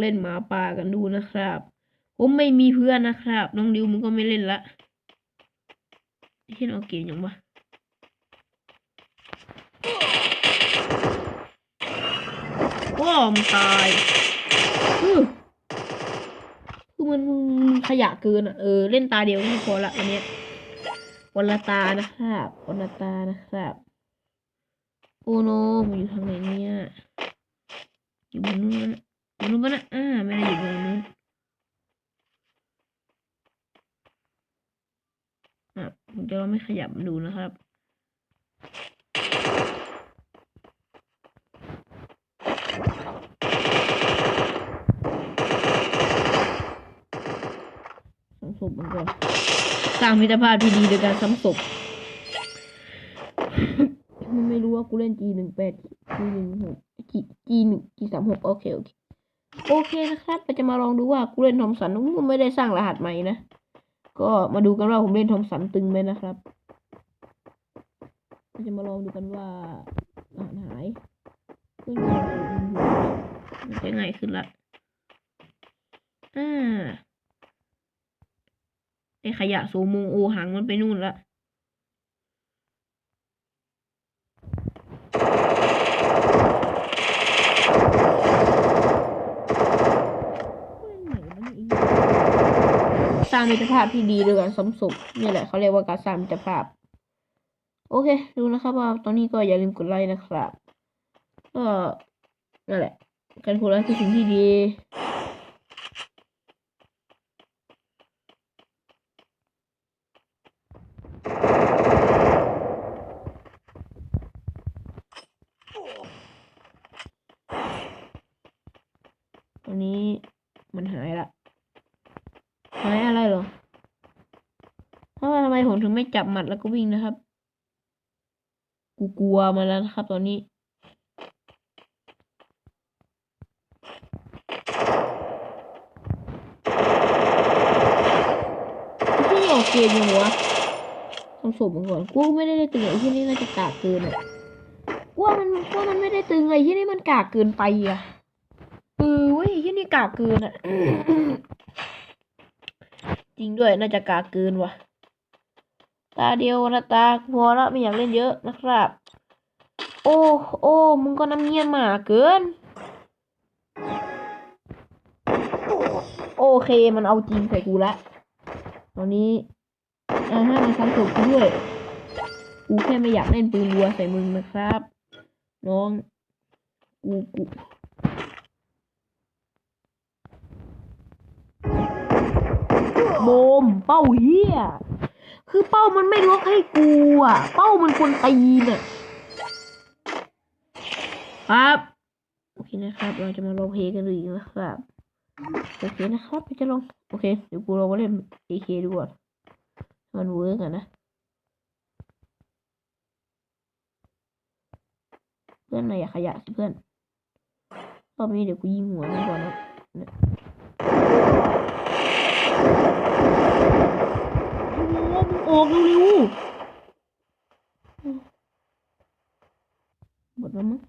เล่นหมาป่ากันดูนะครับ ผมไม่มีเพื่อนนะครับ น้องดิวมึงก็ไม่เล่นละที่เราเกมยังวะว้ามตายอื้อคือมันขยะเกินอะเออเล่นตาเดียวก็พอละวันเนี้ยวันละตานะครับวันละตานะครับโอ้โนมันอยู่ทางไหนเนี่ยอยู่บนนู้น บนนู้นปะนะอ่าไม่ได้อยู่บนนู้นอะผมจะลองไม่ขยับดูนะครับซ้ำศพมันก่อนสร้างมิตรภาพที่ดีโดยการซ้ำศพไม่รู้ว่ากูเล่น G หนึ่งแปด G หนึ่งหก G G หนึ่ง G สามหกโอเค โอเค โอเคนะครับเราจะมาลองดูว่ากูเล่นทอมสันไม่ได้สร้างรหัสใหม่นะ ก็มาดูกันว่าผมเล่นทอมสันตึงไหมนะครับเราจะมาลองดูกันว่ารหัสหายซึ่งมันจะง่ายขึ้นละอ่าไอขยะโซมงโอหังมันไปนู่นละ สร้างมิตรภาพที่ดีด้วยกันสมศพนี่แหละเขาเรียกว่าการสร้างมิตรภาพ โอเค ดูนะครับว่าตอนนี้ก็อย่าลืมกดไลค์นะครับก็นั่นแหละ การกดไลค์คือสิ่งที่ดีตอนนี้มันหายละ หายอะไรเหรอเพราะว่าทำไมผมถึงไม่จับหมัดแล้วก็วิ่งนะครับ กูกลัวมาแล้วนะครับ ตอนนี้ ที่ออกเกมยังวะทำศพมันก่อน กูไม่ได้ได้ตึงไอ้ที่นี่น่าจะกากเกินอะกูว่ามันกูว่ามันไม่ได้ตึงไอ้ที่นี่มันกากเกินไปอะเออเว้ยที่นี่กากเกินอะ จริงด้วยน่าจะกากเกินว่ะ ตาเดียวนะตาพอแล้วไม่อยากเล่นเยอะนะครับ โอ้โอ้มึงก็น้ำเงียหมาเกิน โอเคมันเอาจริงใส่กูละตอนนี้อ่าห้ามันซ้ำศพกูด้วยกูแค่ไม่อยากเล่นปืนรัวใส่มึงนะครับ น้องกูกู โบม เป้าเฮียคือเป้ามันไม่ล็อกให้กูอะ เป้ามันควรตีน่ะครับโอเคนะครับ เราจะมาลองเพลงกันอีกนะครับโอเคนะครับจะลองโอเคเดี๋ยวกูลองมาเล่น AK ดูก่อนมันเวิร์กอะนะเพื่อนนายอย่าขยะสิเพื่อนรอบนี้เดี๋ยวกูยิงหัวมันก่อนนะเนี่ยโอ้โหมึง ออกเร็วๆหมดแล้วมั้ง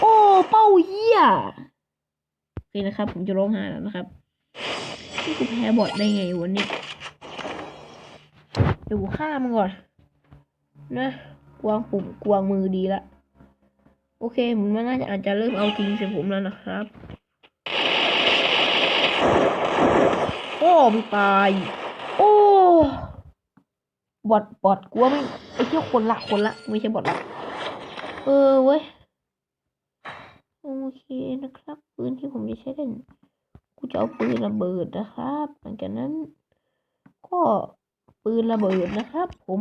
โอ้เป้าเหี้ยโอเคนะครับ ผมจะร้องไห้แล้วนะครับนี่กูแพ้บอทได้ไงวันนี้เดี๋ยวกูฆ่ามันก่อน นะกวางปุ่มกวางมือดีละโอเคมันน่าจะอาจจะเริ่มเอาจริงใส่ผมแล้วนะครับ โอ้มันตาย โอ้บอทบอทกลัวไม่ไอ้เที่ยคนละคนละไม่ใช่บอทละเออเว้ยโอเคนะครับปืนที่ผมจะใช้เล่นกูจะเอาปืนระเบิดนะครับหลังจากนั้น ก็ปืนระเบิดนะครับ ผม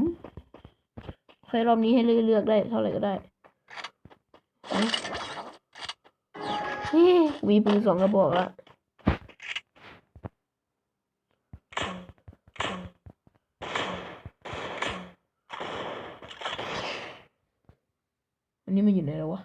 ใครรอบนี้ให้เลือกได้เท่าไหร่ก็ได้เฮ้ยมีปืนสองกระบอกละ อันนี้มันอยู่ไหนแล้ววะ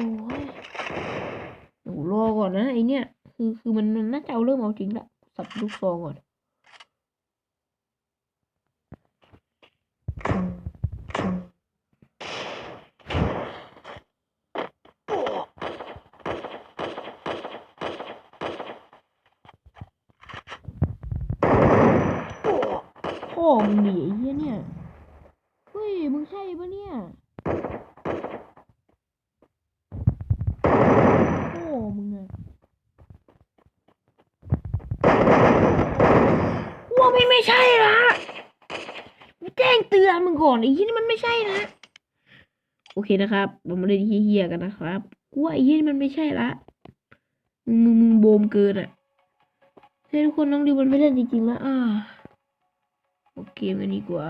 อ้ยหนูรอก่อนนะไอเนี่ยคือคือมันมันน่าจะเอาเริ่มเอาจริงละสับลูกซองก่อนพ่อมึงหนีไอ้เหี้ยเนี่ย เฮ้ย มึงใช่ปะเนี่ย โอ้มึงอะว่า ไม่ใช่ละไม่แจ้งเตือนมึงก่อนไอ้ยี่นี่มันไม่ใช่นะ โอเคนะครับเรามาเล่นเฮี้ยๆกันนะครับกูว่าไอ้ยี่นี่มันไม่ใช่ละมึงมึงมึงโบมเกินอะเฮ้ทุกคนน้องดิวมันไม่เล่นจริงๆแล้วอ่าโอเคมันดีกว่า